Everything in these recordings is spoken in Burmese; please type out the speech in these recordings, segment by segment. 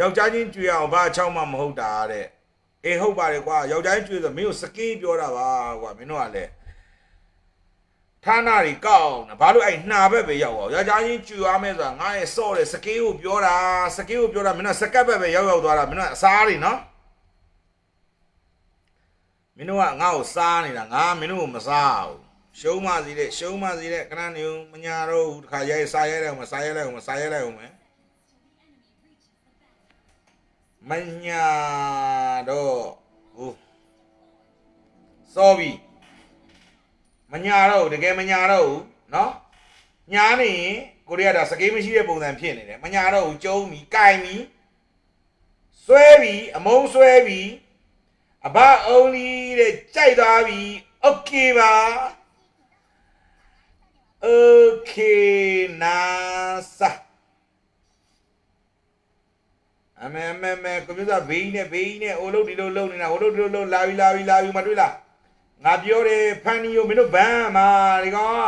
ယောက်ျားချင်းကြွေအောင်ဘာအချောင်းမှမဟုတ်တာတဲ့အေးဟုတ်ပါတယ်ကွာယောက်ျားချင်းကြွေဆိုမင်းကိုစကေးပြောတာပါကွာမင်းတို့ကလည်းဌာနတွေကောက်နေဘာလို့အဲ့နှာဘက်ပဲရောက်အောင်ယောက်ျားချင်းကြွေရမယ်ဆိုတာငါရဲ့စော့တဲ့စကေးကိုပြောတာစကေးကိုပြောတာမင်းတို့စကတ်ဘက်ပဲရောက်ရောက်သွားတာမင်းတို့ကအစားတွေနော်မင်းတို့ကငါ့ကိုစားနေတာငါမင်းတို့ကိုမစားဘူးရှုံးမစီတဲ့ရှုံးမစီတဲ့ခဏနေဦးမညာတော့ဘူးတခါရဲစားရဲလိုက်အောင်မစားရဲလိုက်အောင်မစားရဲလိုက်အောင်မယ် မညာတော့ဘူးစောပြီမညာတော့ဘူးတကယ်မညာတော့ဘူးเนาะညာနေရင်ကိုရီးယားဒါစကေးမရှိတဲ့ပုံစံဖြစ်နေတယ်မညာတော့ဘူးကျုံးပြီကြိုင်ပြီဆွဲပြီအမုံဆွဲပြီအဘအုံးလီတဲ့ကြိုက်သွားပြီโอเคပါโอเคနာစာ အမေအမေအမေကွန်ပျူတာဘေးကြီးနဲ့ဘေးကြီးနဲ့အိုလုတ်ဒီလိုလုံနေတာဟိုလုတ်ဒီလိုလုံလာပြီလာပြီလာပြီမတွေ့လားငါပြောတယ်ဖန်နီယိုမင်းတို့ဘန်းမှာဒီကောင်က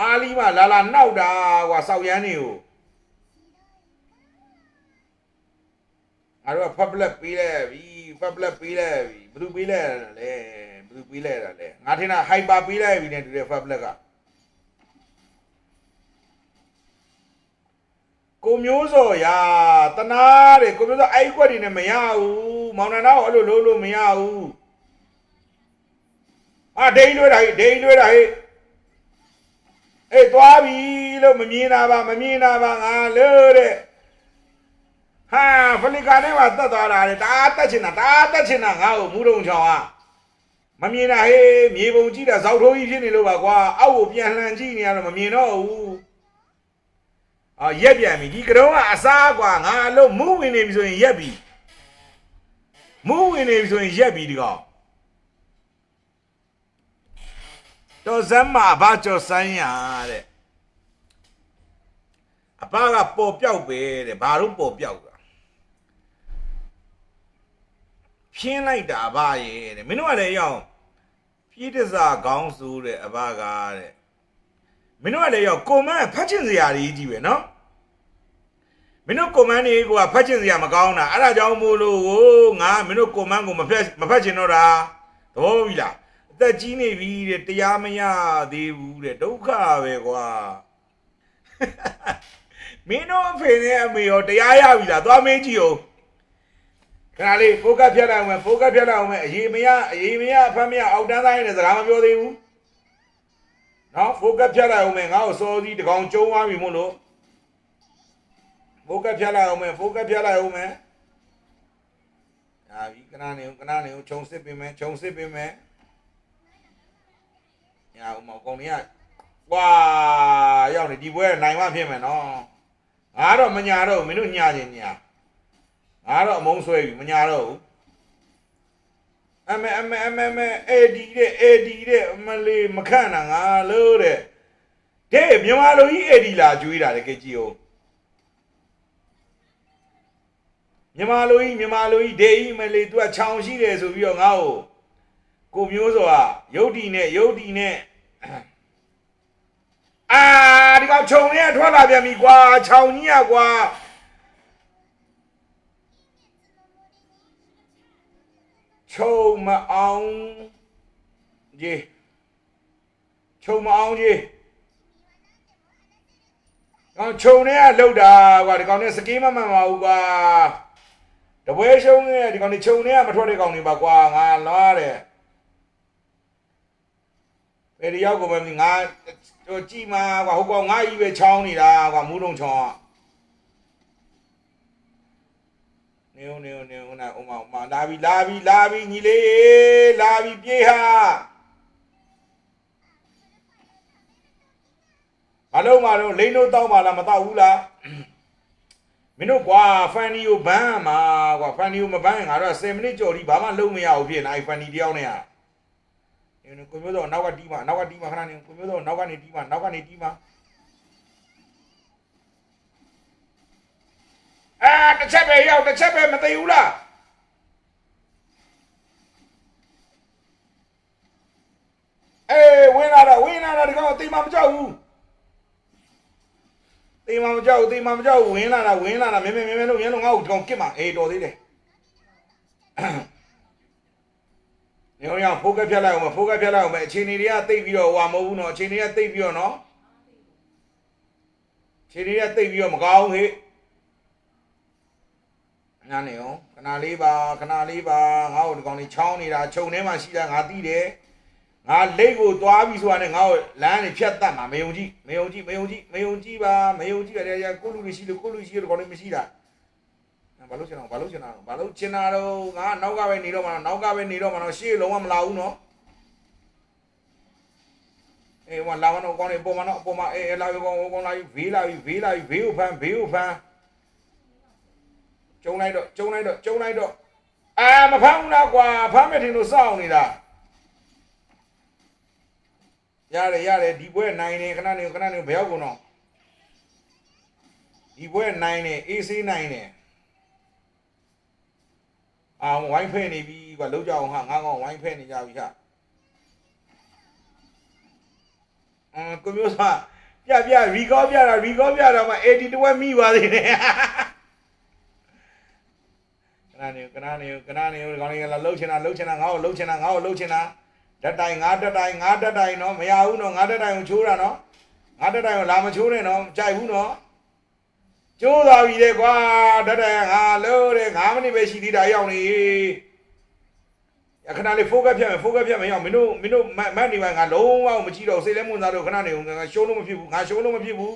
အားလီမှာလာလာနောက်တာကွာစောက်ရမ်းနေကိုငါတို့ကဖက်ဘလက်ပေးလိုက်ပြီဖက်ဘလက်ပေးလိုက်ပြီဘယ်သူပေးလိုက်ရလဲဘယ်သူပေးလိုက်ရလဲငါထင်တာဟိုက်ပါပေးလိုက်ပြီနဲ့တူတယ်ဖက်ဘလက်က ကိုမျိုးစော်ရာတနာတယ်ကိုမျိုးစော်အဲ့ဒီကွက်တွေနဲ့မရဘူးမောင်နှံတော့အဲ့လိုလုံးလို့မရဘူးအာဒိန်လွဲတာဟိဒိန်လွဲတာဟိအေးသွားပြီလို့မမြင်တာပါမမြင်တာပါငါလို့တဲ့ဟာဖလီကာနဲ့မှတက်သွားတာလေဒါတက်ချင်တာဒါတက်ချင်တာငါ့ကိုမူးတုံချောင်းอ่ะမမြင်တာဟေးမြေပုံကြည့်တာဇောက်ထိုးကြီးဖြစ်နေလို့ပါကွာအောက်ကိုပြန်လှန်ကြည့်နေရတော့မမြင်တော့ဘူး အာရက်ပြန်ပြီဒီကတုံးကအစားကွာငါလို့မူးဝင်နေပြီဆိုရင်ရက်ပြီမူးဝင်နေပြီဆိုရင်ရက်ပြီဒီကောင်တော်စမ်းမှာဘာကျော်စမ်းရတဲ့အဘကပေါ်ပြောက်ပဲတဲ့ဘာလို့ပေါ်ပြောက်တာဖြင်းလိုက်တာအဘရဲ့တဲ့မင်းတို့ကလည်းရောက်ပြည့်တစားခေါင်းစုတဲ့အဘကတဲ့ မင်းတို့ကလည်းရောက်ကွန်မန့်ဖတ်ချင်စရာကြီးကြီးပဲနော်မင်းတို့ကွန်မန့်တွေကဖတ်ချင်စရာမကောင်းတာအဲ့ဒါကြောင့်မို့လို့ကိုငါမင်းတို့ကွန်မန့်ကိုမဖတ်မဖတ်ချင်တော့တာသဘောပြီလားအသက်ကြီးနေပြီတဲ့တရားမရသေးဘူးတဲ့ဒုက္ခပဲကွာမင်းတို့အဖေနဲ့အမေရောတရားရပြီလားသွားမေးကြည့်ဦးခဏလေးဖိုကတ်ဖြတ်လိုက်အောင်မယ်ဖိုကတ်ဖြတ်လိုက်အောင်မယ်အရေးမရအရေးမရအဖတ်မရအောက်တန်းတိုင်းနဲ့စကားမပြောသေးဘူး နော်ဖိုကတ်ဖြတ်လိုက်အောင်မယ်ငါ့ကိုစောစီးတကောင်ကျုံသွားပြီမို့လို့ဖိုကတ်ဖြတ်လိုက်အောင်မယ်ဖိုကတ်ဖြတ်လိုက်အောင်မယ်ဒါပြီခဏနေဦးခဏနေဦးခြုံစစ်ပင်မယ်ခြုံစစ်ပင်မယ်ညာဦးမကောင်ကြီးကဝါရောက်နေဒီပွဲနိုင်မှဖြစ်မယ်နော်ငါတော့မညာတော့ဘူးမင်းတို့ညာချင်းညာငါတော့အမုန်းဆွဲပြီမညာတော့ဘူး အမေအမေအမေအမေအေဒီတဲ့အေဒီတဲ့အမလေးမခန့်တာငါလို့တဲ့တဲ့မြန်မာလူကြီးအေဒီလာကျွေးတာလေကြည့်အောင်မြန်မာလူကြီးမြန်မာလူကြီးဒေကြီးမလေး तू ကခြောင်ရှိတယ်ဆိုပြီးတော့ငါ့ကိုကိုမျိုးစောကရုတ်တီနဲ့ရုတ်တီနဲ့ အာဒီကောင်ခြုံနေထွက်လာပြန်ပြီကွာခြောင်ကြီးอ่ะကွာ ခြုံမအောင်ကြီးခြုံမအောင်ကြီးကောင်ခြုံနေကလှုပ်တာကွာဒီကောင်နဲ့စကီးမမှန်ပါဘူးကွာတပွဲရှုံးနေဒီကောင်နေခြုံနေကမထွက်တဲ့ကောင်နေပါကွာငါလာတယ်ဘယ်တယောက်ကိုမမြင်ငါဟိုကြည်မှာကွာဟိုကောင်ငါကြီးပဲချောင်းနေတာကွာမူးတုံချောင်းอ่ะ နေဦးနေဦးနေဦးနာဥမဥမလာပြီလာပြီလာပြီညီလေးလာပြီပြေးဟာမလုံးမလုံးလိန်တို့တောင်းပါလားမတောက်ဘူးလားမင်းတို့ကွာဖန်နီကိုဘန်းမှာကွာဖန်နီကိုမဘန်းရင်ငါတို့က10မိနစ်ကြော်ဒီဘာမှလုံးမရဘူးဖြစ်နေအဲ့ဖန်နီတယောက်နဲ့อ่ะ။ဒီကိုမျိုးတော့နောက်ကတီးမှာနောက်ကတီးမှာခဏနေကိုမျိုးတော့နောက်ကနေတီးမှာနောက်ကနေတီးမှာ တစ်ချက်ပဲရောက်တစ်ချက်ပဲမသိဘူးလားအေးဝင်လာတော့ဝင်လာတော့ဒီကောင်အသိမှမကြောက်ဘူးတေးမမကြောက်တေးမမကြောက်ဝင်လာတာဝင်လာတာမင်းမင်းမင်းမင်းလို့မင်းလို့ငါ့ကိုကောင်ကစ်မှာအေးတော်သေးတယ်နေအောင်ဖိုးကက်ဖြတ်လိုက်အောင်ဖိုးကက်ဖြတ်လိုက်အောင်ပဲအချိန်တွေကတိတ်ပြီးတော့ဟွာမဟုတ်ဘူးနော်အချိန်တွေကတိတ်ပြီးတော့နော်အချိန်တွေကတိတ်ပြီးတော့မကောင်းဟေ့ နားနေအောင်ခဏလေးပါခဏလေးပါငါ့ကိုဒီကောင်လေးချောင်းနေတာခြုံထဲမှာရှိတာငါသိတယ်ငါလိတ်ကိုသွားပြီးဆိုတာနဲ့ငါ့ကိုလမ်းနေဖြတ်တတ်မှာမယုံကြည်မယုံကြည်မယုံကြည်မယုံကြည်ပါမယုံကြည်ရတယ်ကိုလူတွေရှိလို့ကိုလူရှိလို့ကောင်လေးမရှိတာဘာလို့ချင်တာဘာလို့ချင်တာဘာလို့ချင်တာတော့ငါနောက်ကပဲနေတော့မှာနောက်ကပဲနေတော့မှာတော့ရှေ့လုံးဝမလာဘူးနော်အေးဝလာမတော့ကောင်းနေပုံမတော့ပုံမအေးလာပြီကောင်းကောင်းလာပြီဘေးလာပြီဘေးလာပြီဘေးကိုဖမ်းဘေးကိုဖမ်း ကျုံလိုက်တော့ကျုံလိုက်တော့ကျုံလိုက်တော့အာမဖမ်းဘူးလားကွာဖမ်းမယ်ထင်လို့စောင့်နေတာရတယ်ရတယ်ဒီဘွဲနိုင်နေခဏနေခဏနေဘယ်ရောက်ကုန်တော့ဒီဘွဲနိုင်နေအေးဆေးနိုင်နေအာဝိုင်းဖဲ့နေပြီကွာလောက်ကြအောင်ဟာငါကောင်ဝိုင်းဖဲ့နေကြပြီဟာအမ်ကွန်ပျူတာပြပြရီကောပြတာရီကောပြတာမှအေဒီတဝက်မိပါသေးတယ် ခဏနေခဏနေခဏနေကောင်းလေးကလှုပ်ချင်တာလှုပ်ချင်တာငါ့ကိုလှုပ်ချင်တာငါ့ကိုလှုပ်ချင်တာဓာတ်တိုင်ငါဓာတ်တိုင်ငါဓာတ်တိုင်နော်မရဘူးနော်ငါဓာတ်တိုင်ကိုချိုးတာနော်ငါဓာတ်တိုင်ကိုလာမချိုးနဲ့နော်မကြိုက်ဘူးနော်ကျိုးသွားပြီလေကွာဓာတ်တိုင်ငါလို့တဲ့9မိနစ်ပဲရှိသေးတာရောက်နေအခဏလေး focus ဖြတ်မယ် focus ဖြတ်မယ်ရောက်မင်းတို့မင်းတို့မတ်နေပါငါလုံးဝမကြည့်တော့စိတ်လဲမွန်သားတော့ခဏနေငါရှိုးလို့မဖြစ်ဘူးငါရှိုးလို့မဖြစ်ဘူး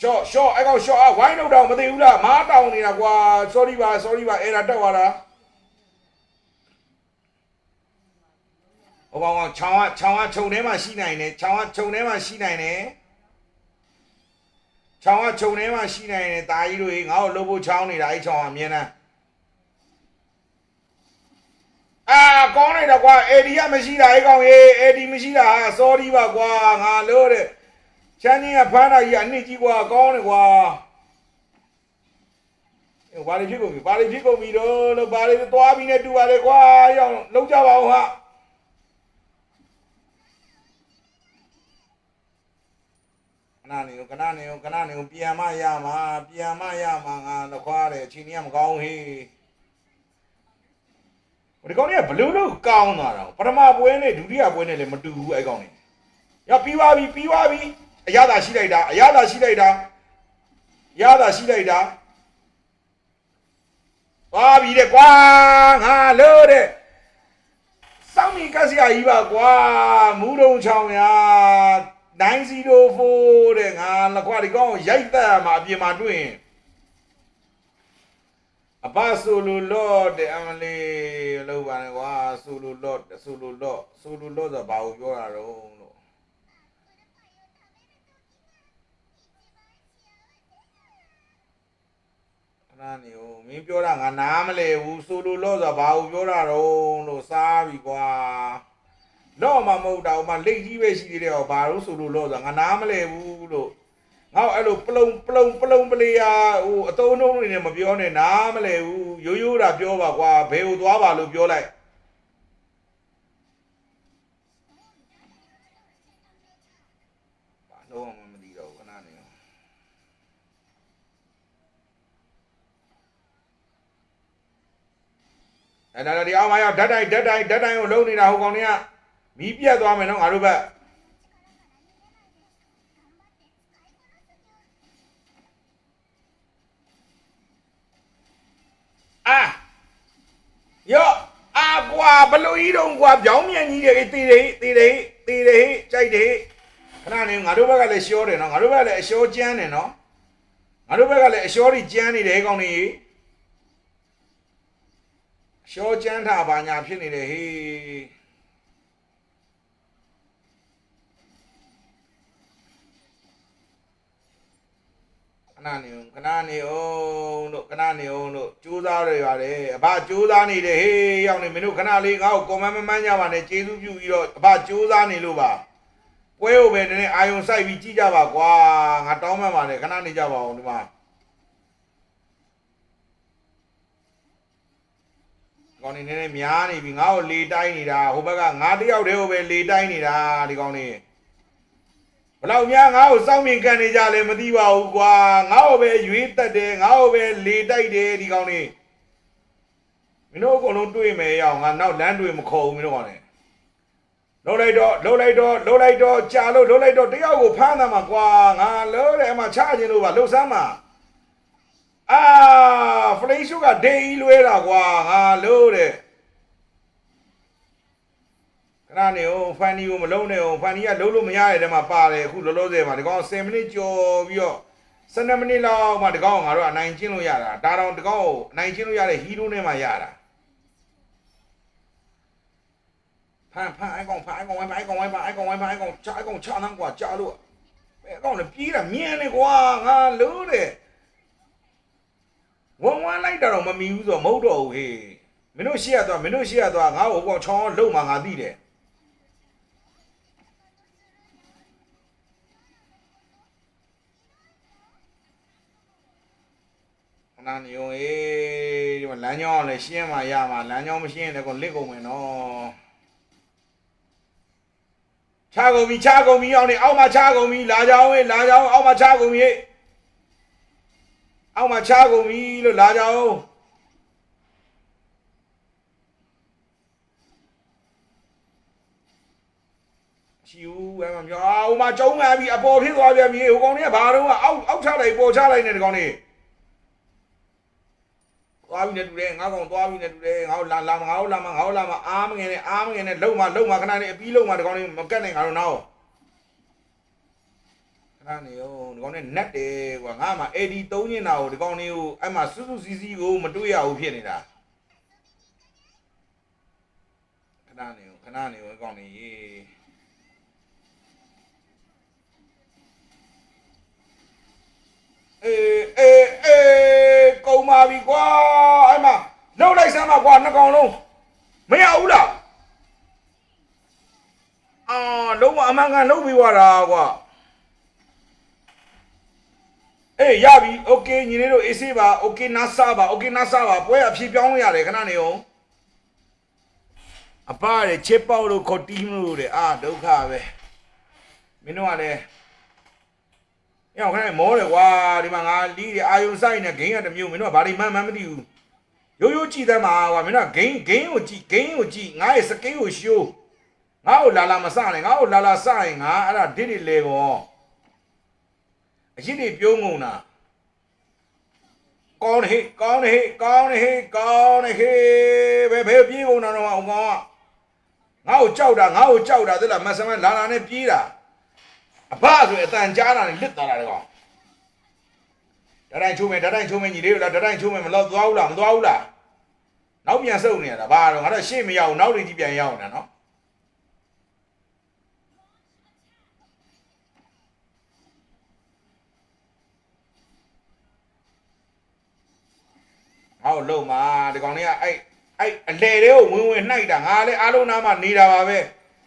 ရှော့ရှော့အဲ့ကောင်ရှော့အဝိုင်းတော့တော့မသိဘူးလားမားတောင်းနေတာကွာ sorry ပါ sorry ပါအဲ့ဒါတက်သွားတာဟိုကောင်ကချောင်းကချောင်းကခြုံထဲမှာရှိနိုင်တယ်ချောင်းကခြုံထဲမှာရှိနိုင်တယ်ချောင်းကခြုံထဲမှာရှိနိုင်တယ်တာကြီးတို့ငါ့ကိုလှုပ်ဖို့ချောင်းနေတာအဲ့ချောင်းကအမြင်တမ်းအာကောင်းနေတာကွာအေဒီကမရှိတာအဲ့ကောင်ရေးအေဒီမရှိတာဟာ sorry ပါကွာငါလို့တဲ့ ချမ်းကြီးကဖမ်းတာကြီးအနစ်ကြီးကွာကောင်းတယ်ကွာအေးဘာလို့ဖြစ်ကုန်ပြီဘာလို့ဖြစ်ကုန်ပြီတော့လို့ဘာလို့သွားပြီးနေတူပါလေကွာရောက်လုံးကြပါဦးဟာခဏနေခဏနေခဏနေပြန်မရမှာပြန်မရမှာငါလက်ခွားတယ်အချိန်ကြီးကမကောင်းဟေးဒီကောင်ကြီးကဘလူးလို့ကောင်းသွားတာပထမပွဲနဲ့ဒုတိယပွဲနဲ့လည်းမတူဘူးအဲ့ကောင်ကြီးရပြီးသွားပြီပြီးသွားပြီ အရသာရှိလိုက်တာအရသာရှိလိုက်တာရသာရှိလိုက်တာသွားပြီတဲ့ကွာငါလို့တဲ့စောင်းမီကဆရာကြီးပါကွာမူးတုံချောင်းရ904တဲ့ငါလက်ခွားဒီကောင်ကိုရိုက်သက်မှာအပြင်မှာတွေ့ရင်အဘဆိုလိုလော့တဲ့အမလေးလောက်ပါနဲ့ကွာဆိုလိုလော့ဆိုလိုလော့ဆိုလိုလော့ဆိုတာဘာကိုပြောတာတော့ လို့ခဏနေဦးမင်းပြောတာငါနားမလဲဘူးဆိုလိုလော့ဆိုတာဘာကိုပြောတာတော့လို့စားပြီကွာလော့မှမဟုတ်တာဟိုမှာလက်ကြီးပဲရှိသေးတယ်ဟောဘာလို့ဆိုလိုလော့ဆိုတာငါနားမလဲဘူးလို့ငါ့အဲ့လိုပလုံပလုံပလုံပလေယာဟိုအတုံးလုံးတွေနဲ့မပြောနဲ့နားမလဲဘူးရိုးရိုးတာပြောပါကွာဘယ်ကိုသွားပါလို့ပြောလိုက် အဲ့ဒါဒီအောင်မရောက်ဓာတ်တိုင်ဓာတ်တိုင်ဓာတ်တိုင်ကိုလုံးနေတာဟိုကောင်တွေကမီးပြတ်သွားမယ်နော်ငါတို့ဘက်အာယောအာကွာဘလူကြီးတုံးကွာပြောင်းမြန်ကြီးတွေတေးတယ်တေးတယ်တေးတယ်ကြိုက်တယ်ခဏနေငါတို့ဘက်ကလည်းရှောတယ်နော်ငါတို့ဘက်ကလည်းအရှောကျန်းတယ်နော်ငါတို့ဘက်ကလည်းအရှောတွေကျန်းနေတယ်ကောင်တွေ ရှောကျန်းတာဘာညာဖြစ်နေတယ်ဟေးခဏနေဦးခဏနေအောင်တို့ခဏနေအောင်တို့ကြိုးစားရရတယ်အဘကြိုးစားနေတယ်ဟေးရောက်နေမင်းတို့ခဏလေးငါ့ကိုကွန်မန့်မမှန်းကြပါနဲ့ကျေးဇူးပြုပြီးတော့အဘကြိုးစားနေလို့ပါပွဲကိုပဲနည်းနည်းအာယုံစိုက်ပြီးကြည့်ကြပါကွာငါတောင်းမှန်ပါတယ်ခဏနေကြပါဦးဒီမှာ ကောင်နေနည်းနည်းများနေပြီငါ့ကိုလေတိုင်းနေတာဟိုဘက်ကငါတယောက်တည်းကိုပဲလေတိုင်းနေတာဒီကောင်နေဘလောက်များငါ့ကိုစောင့်မြင်ကန်နေကြလဲမသိပါဘူးကွာငါ့ကိုပဲရွေးတက်တယ်ငါ့ကိုပဲလေတိုက်တယ်ဒီကောင်နေမင်းတို့အကုန်လုံးတွေ့မယ်ရအောင်ငါနောက်လမ်းတွေ့မခေါ်ဘူးမင်းတို့ကလည်းလုံးလိုက်တော့လုံးလိုက်တော့လုံးလိုက်တော့ကြာလို့လုံးလိုက်တော့တယောက်ကိုဖမ်းတာမှာကွာငါလုံးတယ်အမှချခြင်းလို့ပါလှုပ်ဆမ်းမှာ အာဖလိရှုကဒေးလွဲတာကွာငါလို့တဲ့ခဏနေအောင်ဖန်နီကိုမလုံးနဲ့အောင်ဖန်နီကလုံးလို့မရတဲ့တဲမှာပါတယ်အခုလောလောဆယ်မှာဒီကောင်10မိနစ်ကျော်ပြီးတော့12မိနစ်လောက်မှဒီကောင်ကငါတို့အနိုင်ကျင့်လို့ရတာဒါတော့ဒီကောင်ကိုအနိုင်ကျင့်လို့ရတဲ့ဟီးရိုးနဲ့မှရတာဖန်ဖန်အိုင်ကောင်ဖန်အိုင်ကောင်ဝိုင်းဖန်အိုင်ကောင်ဝိုင်းဖန်အိုင်ကောင်ဝိုင်းဖန်အိုင်ကောင်ချာအိုင်ကောင်ချာနန်းကွာကြာလို့အဲကောင်လည်းပြေးတာမြင်နေကွာငါလို့တဲ့ဝမ်ဝမ် လိုက်တာတော့မမီဘူးဆိုတော့မဟုတ်တော့ဘူးဟေးမင်းတို့ရှေ့ရသွားမင်းတို့ရှေ့ရသွားငါ့ကိုကောင်ချောင်းလုံးမှငါသိတယ်ခဏနေရောအေးဒီမှာလမ်းကြောင်းကလည်းရှင်းမှရမှာလမ်းကြောင်းမရှင်းရင်လည်းကိုလစ်ကုန်မယ်နော်ချကုန်ပြီချကုန်ပြီအောင်နေအောက်မှာချကုန်ပြီလာကြအောင်ဟေးလာကြအောင်အောက်မှာချကုန်ပြီဟေး အောက်မှာချကုန်ပြီလို့လာကြအောင်ချီဦးအဲ့မှာပြောအာဟိုမှာကျုံးမှန်ပြီအပေါ်ဖြစ်သွားပြန်ပြီဟိုကောင်တွေကဘာတော့အောက်အောက်ချလိုက်ပေါ်ချလိုက်နေဒီကောင်တွေသွားပြီနဲ့တူတယ်ငါကောင်သွားပြီနဲ့တူတယ်ငါတို့လာလာငါတို့လာမငါတို့လာမအားမငယ်နဲ့အားမငယ်နဲ့လုံမလုံမခဏလေးအပြီးလုံမဒီကောင်လေးမကတ်နိုင်ငါတို့နောက် ခဏနေရောဒီကောင်လေးနက်တယ်ကွာငါမှ AD 3ညင်တာကိုဒီကောင်လေးကိုအဲ့မှာစွစွစီစီကိုမတွေ့ရဘူးဖြစ်နေတာခဏနေရောခဏနေရောဒီကောင်လေးရေအေးအေးအေးကုံပါပြီကွာအဲ့မှာလှုပ်လိုက်စမ်းပါကွာနှစ်ကောင်လုံးမရဘူးလားအာလုံးဝအမှန်ကန်လှုပ်ပြီးွားတာကွာ အေးရပြီโอเคညီလေးတို့အေးဆေးပါโอเคနားစားပါโอเคနားစားပါပွဲအဖြေပြောင်းလို့ရတယ်ခဏနေအောင်အပရချစ်ပေါက်လို့ခေါ်တီးမလို့တဲ့အာဒုက္ခပဲမင်းတို့ကလည်း ။အဲ့ခဏမောတယ်ကွာဒီမှာငါလီးအာယုံဆိုင်နေဂိမ်းကတစ်မျိုးမင်းတို့ကဘာဒီမှန်းမှန်းမသိဘူး။ရိုးရိုးကြည့်သမ်းပါကွာမင်းတို့ကဂိမ်းဂိမ်းကိုကြည့်ဂိမ်းကိုကြည့်ငါရဲ့စကိန်းကိုရှိုးငါ့ကိုလာလာမစနဲ့ငါ့ကိုလာလာစရင်ငါအဲ့ဒါဒစ်တွေလေကောအ ရှိတွေပြုံးငုံတာကောင်းနေဟေးကောင်းနေဟေးကောင်းနေဟေးကောင်းနေဟေးဘယ်ဘယ်ပြေးကုန်တာတော့အောင်ကောင်းကငါ့ကိုကြောက်တာငါ့ကိုကြောက်တာသလားမဆမလာလာနဲ့ပြေးတာအဘဆိုရင်အတန်ကြားတာနဲ့လစ်သွားတာတကောင်ဓာတ်တိုင်းချိုးမယ်ဓာတ်တိုင်းချိုးမယ်ညီလေးတို့လားဓာတ်တိုင်းချိုးမယ်မလို့သွားဘူးလားမသွားဘူးလားနောက်ပြန်စုပ်နေရတာဘာတော့ငါတို့ရှေ့မရောက်ဘူးနောက်တွေကြီးပြန်ရောက်နေတာနော် ဟောလုံးမှာဒီကောင်လေးကအဲ့အဲ့အလေတွေကိုဝင်ဝင်နှိုက်တာငါလည်းအားလုံးနားမှာနေတာပါပဲ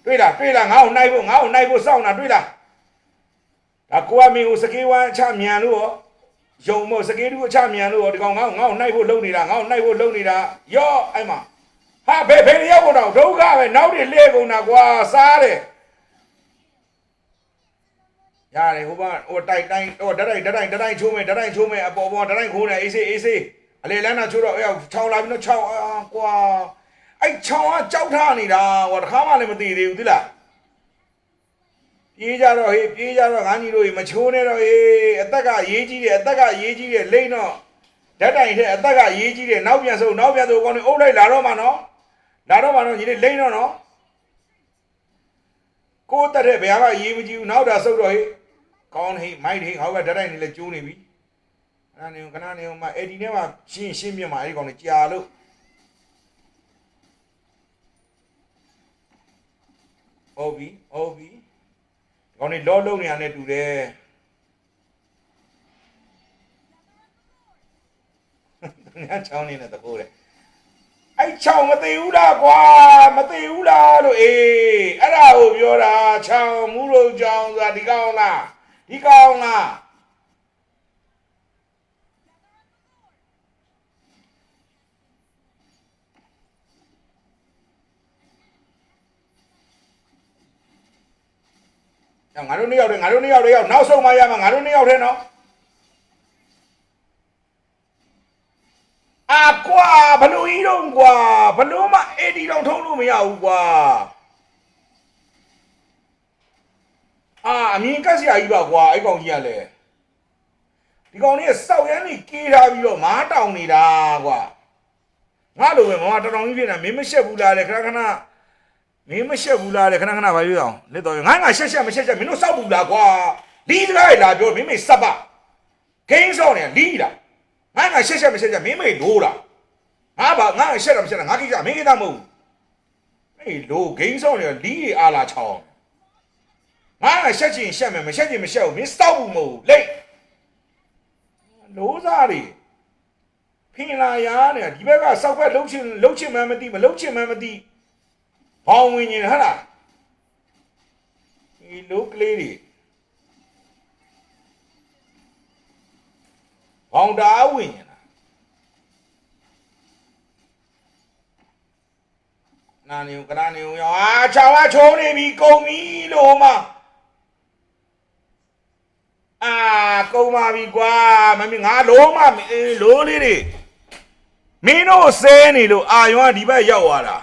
တွေ့လားတွေ့လားငါ့ကိုနှိုက်ဖို့ငါ့ကိုနှိုက်ဖို့စောင့်တာတွေ့လားဒါကိုကမင်းကိုစကေးဝမ်းအချမြန်လို့ရောယုံမို့စကေးတူအချမြန်လို့ဒီကောင်ငါ့ကိုငါ့ကိုနှိုက်ဖို့လုံနေတာငါ့ကိုနှိုက်ဖို့လုံနေတာယော့အဲ့မှာဟာဘယ်ဘယ်ရောက်ကုန်တော့ဒုက္ခပဲနောက်တွေလှည့်ကုန်တာကွာစားတယ်ရတယ်ဟိုဘဟိုတိုက်တိုင်းဟိုတတိုင်းတတိုင်းတတိုင်းချိုးမယ်တတိုင်းချိုးမယ်အပေါ်ပေါ်တတိုင်းခိုးနေအေးစေးအေးစေး အလေလန်းနာချိုးတော့အဲ့ချောင်းလာပြီးတော့ချောင်းအာကွာအဲ့ချောင်းကကြောက်ထားနေတာကွာတခါမှလည်းမသိသေးဘူးသီလားပြေးကြတော့ဟေးပြေးကြတော့ငါညီတို့ရေမချိုးနဲ့တော့ဟေးအသက်ကရေးကြီးတယ်အသက်ကရေးကြီးတယ်လိမ့်တော့ဓာတ်တိုင်ထဲအသက်ကရေးကြီးတယ်နောက်ပြန်ဆုပ်နောက်ပြန်ဆုပ်ကောင်းနေအုပ်လိုက်လာတော့မှနော်လာတော့မှနော်ညီလေးလိမ့်တော့နော်ကိုယ်တက်တဲ့ဘယ်ဟာမှရေးမကြည့်ဘူးနောက်တာဆုပ်တော့ဟေးကောင်းဟေးမိုက်ဟေးဟောကဓာတ်တိုင်နေလဲကျိုးနေပြီ ခဏနေခဏနေမှအဲ့ဒီထဲမှာရှင်းရှင်းမြင်မှာအဲ့ဒီကောင်နေကြာလို့ဟုတ်ပြီဟုတ်ပြီဒီကောင်နေလောလုံးနေရတဲ့တူတယ်ငါချောင်းနေနဲ့တကိုးတယ်အဲ့ချောင်းမသိဘူးလားကွာမသိဘူးလားလို့အေးအဲ့ဒါကိုပြောတာချောင်းမူးလို့ချောင်းဆိုတာဒီကောင်လားဒီကောင်လား ငါတို့နှစ်ယောက်တည်းငါတို့နှစ်ယောက်တည်းရောက်နောက်ဆုံးမှရမှာငါတို့နှစ်ယောက်တည်းနော်အာကွာဘလူကြီးတော့ကွာဘလူမအေဒီတော့ထုံးလို့မရဘူးကွာအာအမြင်ကက်စရာကြီးပါကွာအဲ့ကောင်ကြီးကလည်းဒီကောင်လေးကစောက်ရမ်းနေကေးထားပြီးတော့မားတောင်နေတာကွာငါလိုပဲမမတော်တော်ကြီးဖြစ်နေမင်းမရှက်ဘူးလားလေခဏခဏ မင်းမရှက်ဘူးလားတဲ့ခဏခဏပါပြောအောင်လက်တော်ငါငါရှက်ရှက်မရှက်ရှက်မင်းတို့စောက်ဘူးလားကွာလီးစကားလာပြောမင်းမေစပ်ပါဂိမ်းစောင်းနေလီးလားငါငါရှက်ရှက်မရှက်ရှက်မင်းမေလိုးလားငါဘာငါရှက်တယ်မရှက်တယ်ငါကိစ္စမင်းကိစ္စမဟုတ်ဘူးမေလိုဂိမ်းစောင်းနေလီးအားလာချောင်းငါငါရှက်ချင်ရှက်မယ်မရှက်ချင်မရှက်ဘူးမင်းစောက်ဘူးမဟုတ်ဘူးလိတ်လိုးစားတွေဖင်လာရနဲ့ဒီဘက်ကစောက်ဘက်လှုပ်ချင်လှုပ်ချင်မှမသိမလှုပ်ချင်မှမသိ ဘောင်ဝင်ရင်ဟဟလားဒီလူကလေးတွေဘောင်တာဝင်ရင်လားနာနေကနာနေရောအာချောင်းအချိုးနေပြီကုန်ပြီလို့မအာကုန်ပါပြီကွာမမငါလုံးမအေးလိုးလေးတွေမင်းတို့ဆဲနေလို့အာယွားဒီဘက်ရောက်သွားတာ